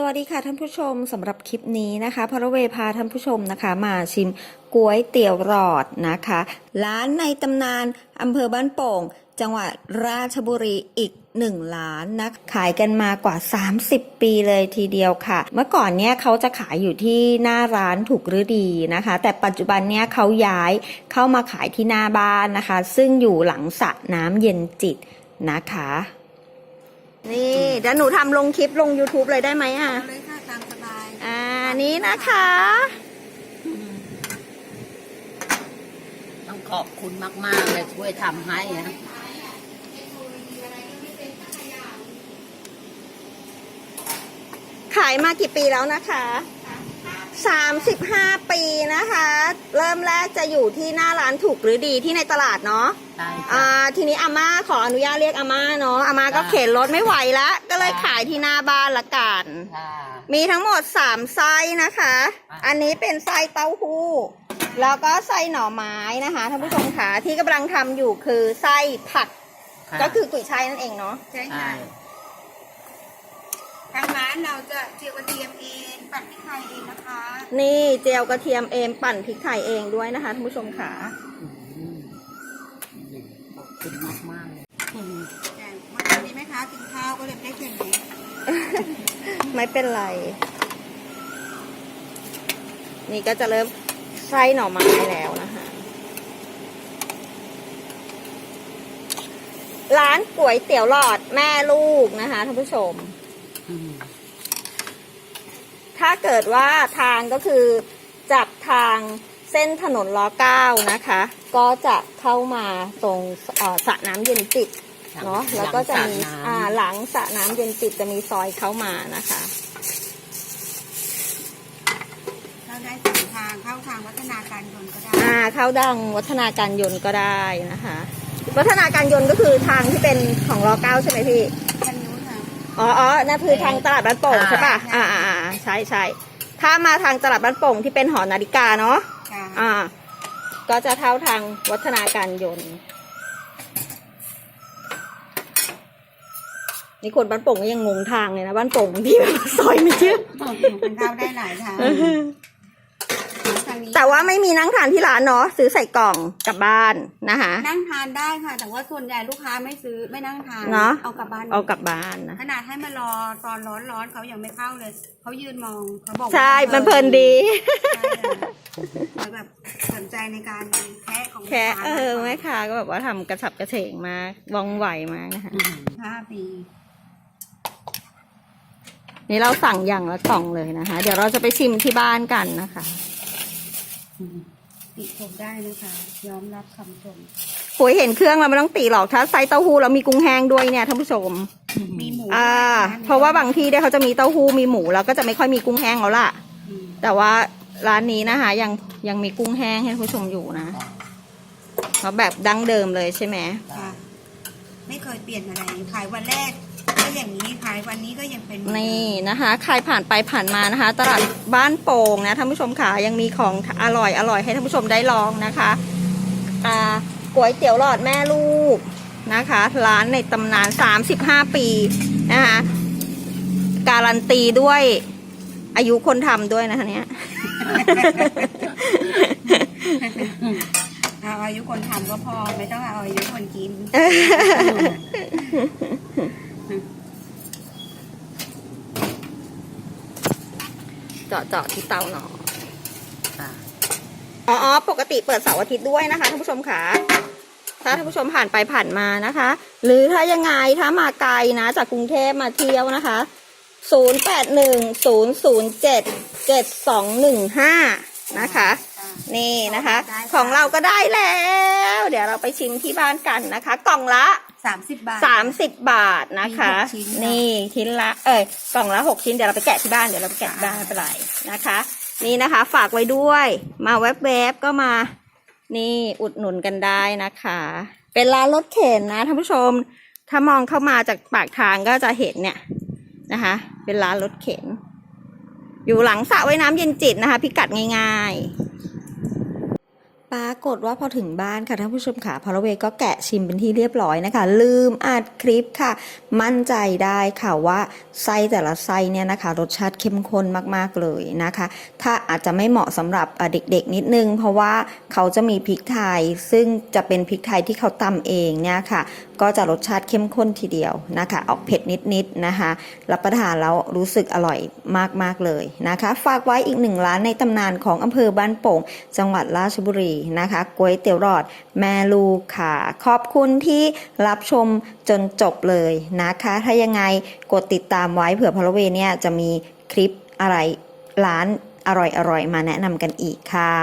สวัสดีค่ะท่านผู้ชมสำหรับคลิปนี้นะคะพระเวพาท่านผู้ชมนะคะมาชิมก๋วยเตี๋ยวหลอดนะคะ ร้านในตำนานอำเภอบ้านโป่ง จังหวัดราชบุรีอีกหนึ่งร้านนะขายกันมากว่า 30 ปีเลยทีเดียวค่ะ เมื่อก่อนเนี่ยเขาจะขายอยู่ที่หน้าร้านถูกฤดีนะคะ แต่ปัจจุบันเนี่ยเขาย้ายเข้ามาขายที่หน้าบ้านนะคะ ซึ่งอยู่หลังสระน้ำเย็นจิตนะคะ นี่เดี๋ยวหนูทำลงคลิปลง YouTube เลยได้ไหมอะ เอาเลยค่ะตามสบายอ่านี้นะคะ ต้องขอบคุณมาก ๆ เลยช่วยทำให้นะ ขายมากี่ปีแล้วนะคะ 35 ปีนะคะ เริ่มแรกจะอยู่ที่หน้าร้านถูกหรือดีที่ในตลาดเนาะใช่อ่าค่ะ ทีนี้อาม่าขออนุญาตเรียกอาม่าเนาะอาม่าก็จ้ะ เข็นรถไม่ไหวแล้วก็เลยจ้ะขายที่หน้าบ้านละกัน ค่ะ มีทั้งหมด 3 ไส้นะคะ อะ อันนี้เป็นไส้เต้าหู้ แล้วก็ไส้หน่อไม้นะคะท่านผู้ชมค่ะที่กำลังทำอยู่คือไส้ผัดะก็คือกุยช่ายนั่นเองเนาะ ใช่ใช่ ค่ะทางร้านเราจะเจียวกระเทียมเองปั่นพริกไทยเองนะคะ นี่เจียวกระเทียมเองปั่นพริกไทยเองด้วยนะคะท่านผู้ชมค่ะอืมขอบคุณมากๆเลยอืมแต่เมื่อกี้นี้แม่ค้ากินข้าวก็เลยไม่ได้เค็มนี้ไม่เป็นไร นี่ก็จะเริ่มไส้หน่อไม้แล้วนะคะร้านก๋วยเตี๋ยวหลอดแม่ลูกนะคะท่านผู้ชม อืม ถ้า เกิดว่าทางก็คือจับทางเส้นถนนล้อเก้านะคะ ก็จะเข้ามาตรงเอ่อสระน้ำเย็นจิตเนาะแล้วก็จะมีหลังสระน้ำอ่าหลังสระน้ำเย็นจิตจะมีซอยเข้ามานะคะเราได้สองทางเข้าทางวัฒนาการยนต์ก็ได้อ่าเข้าดังวัฒนาการยนต์ก็ได้นะคะ วัฒนาการยนต์ก็คือทางที่เป็นของล้อเก้าใช่ไหมพี่กันนู้นค่ะ อ๋ออ๋อนั่นคือทางตลาดบ้านโป่งใช่ป่ะ อ่าอ่าอ่าใช่ใช่ถ้ามาทางตลาดบ้านโป่งที่เป็นหอนาฬิกาเนาะ ค่ะอ่า ก็จะเท่าทางวัฒนาการยนต์ นี่คนบ้านโป่งก็ยังงงทางเลยนะบ้านโป่งบางที่แบบซอยไม่เชื่อ มันเข้าได้หลายทางทาง นี้แต่ว่าไม่มีนั่งทานที่ร้านเนาะซื้อใส่กล่องกลับบ้านนะคะนั่งทานได้ค่ะ แต่ว่าส่วนใหญ่ลูกค้าไม่ซื้อไม่นั่งทานเนอะเอากลับบ้านเอากลับบ้านนะขนาดให้มารอตอนร้อนร้อนๆเขายังไม่เข้าเลยเขายืนมองเขาบอกว่าใช่มันเพลินดีใช่ค่ะเขาแบบสนใจในการแคะของแค่ลูกาเออมากกว่าแม่ค้าก็แบบว่าทำกระฉับกระเฉงมากว่องไวมากนะคะอืมห้าปีนี่เราสั่งอย่างละกล่องเลยนะคะ เดี๋ยวเราจะไปชิมที่บ้านกันนะคะอืม ติชมได้นะคะยอมรับคำชมโอยเห็นเครื่องเราไม่ต้องตีหรอกถ้าไส้เต้าหู้แล้วมีกุ้งแห้งด้วยเนี่ยท่านผู้ชม มีหมูอ่าด้วยนเพราะว่าบางที่เนี่ยเขาจะมีเต้าหู้มีหมูแล้วก็จะไม่ค่อยมีกุ้งแห้งแล้วล่ะอืมแต่ว่าร้านนี้นะคะ ยังยังมีกุ้งแห้งให้ท่านผู้ชมอยู่นะเพราะแบบดั้งเดิมเลยใช่ไหมค่ะไม่เคยเปลี่ยนอะไรขายวันแรก ก็อย่างนี้ขายวันนี้ก็ยังเป็นเหมือเดิมนี่นะคะ ใครผ่านไปผ่านมานะคะ ตลาดบ้านโป่งนะท่านผู้ชมค่ะยังมีของอร่อยอร่อยให้ท่านผู้ชมได้ลองนะคะอ่าก๋วยเตี๋ยวหลอดแม่ลูกนะคะ ร้านในตำนาน 35 ปีนะคะการันตีด้วยอายุคนทำด้วยนะคะเนี้ยเอาอายุคนทำก็พอไม่ต้องเอาอายุคนกิน เจาะเจาะที่เตาหน่อยค่ะอ๋ออ๋อปกติเปิดเสาร์อาทิตย์ด้วยนะคะท่านผู้ชมค่ะถ้าท่านผู้ชมผ่านไปผ่านมานะคะ หรือถ้ายังไงถ้ามาไกลนะ จากกรุงเทพมาเที่ยวนะคะ 0 8 1 0 0 7 7 2 1 5 นะคะ นี่นะคะ ได้ค่ะ ของเราก็ได้แล้ว เดี๋ยวเราไปชิมที่บ้านกันนะคะ กล่องละ สามสิบบาท 30 บาทนะคะ มีหกชิ้นค่ะนี่ชิ้นละ เอ้ยกล่องละหกชิ้นเดี๋ยวเราไปแกะที่บ้านเดี๋ยวเราไปแกะที่บ้านไม่เป็นไรนะคะ นี่นะคะ ฝากไว้ด้วย มาแวบๆก็มา นี่อุดหนุนกันได้นะคะ เป็นร้านรถเข็นนะท่านผู้ชม ถ้ามองเข้ามาจากปากทางก็จะเห็นเนี่ยนะคะ เป็นร้านรถเข็น อยู่หลังสระว่ายน้ำเย็นจิตนะคะ พิกัดง่าย ปรากฏว่าพอถึงบ้านค่ะท่านผู้ชมค่ะพอลเวก็แกะชิมเป็นที่เรียบร้อยนะคะ ลืมอัดคลิปค่ะ มั่นใจได้ค่ะว่าไส้แต่ละไส้เนี่ยนะคะ รสชาติเข้มข้นมากๆเลยนะคะ ถ้าอาจจะไม่เหมาะสำหรับเด็กๆนิดนึง เพราะว่าเขาจะมีพริกไทย ซึ่งจะเป็นพริกไทยที่เขาตำเองเนี่ยค่ะ ก็จะรสชาติเข้มข้นทีเดียวนะคะ ออกเผ็ดนิดๆนะคะ รับประทานแล้วรู้สึกอร่อยมากๆเลยนะคะ ฝากไว้อีกหนึ่งร้านในตำนานของอำเภอบ้านโป่ง จังหวัดราชบุรีนะคะก๋วยเตี๋ยวหลอดแม่ลูกค่ะ ขอบคุณที่รับชมจนจบเลยนะคะ ถ้ายังไงกดติดตามไว้เผื่อพลเวเนี่ยจะมีคลิปอะไรร้านอร่อยๆมาแนะนำกันอีกค่ะ